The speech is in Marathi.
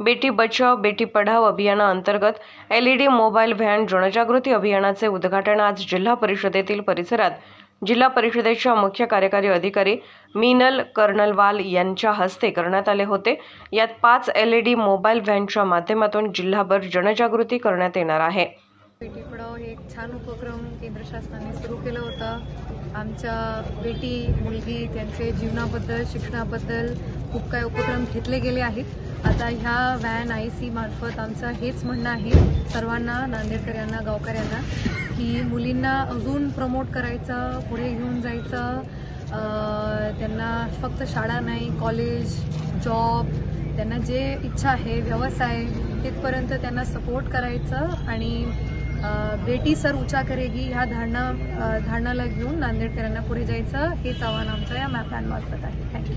बेटी बचाव बेटी पढाव अभियानाअंतर्गत L E D mobile van जनजागृती अभियानाचे उद्घाटन आज जिल्हा परिषदेतील परिसरात. जिल्हा परिषदेच्या मुख्य कार्यकारी अधिकारी मीनल कर्नलवाल यांच्या हस्ते करण्यात आले होते. यात पाच एल ई डी मोबाईल व्हॅनच्या माध्यमातून जिल्हाभर जनजागृती करण्यात येणार आहे. बेटी पढाओ हे एक छान उपक्रम केंद्र शासनाने सुरू केलं होतं. आमच्या बेटी मुलगी त्यांचे जीवनाबद्दल शिक्षणाबद्दल खूप काही उपक्रम घेतले गेले आहेत. आता ह्या व्हॅन आय सी मार्फत आमचं हेच म्हणणं आहे सर्वांना नांदेडकरांना गावकऱ्यांना की मुलींना अजून प्रमोट करायचं पुढे घेऊन जायचं. त्यांना फक्त शाळा नाही कॉलेज जॉब त्यांना जे इच्छा आहे व्यवसाय तिथपर्यंत त्यांना सपोर्ट करायचं आणि बेटी सर उचा करेगी ह्या धारणा धारणाला घेऊन नांदेडकरांना पुढे जायचं. हेच आव्हान आमचं या मॅ आहे. थँक्यू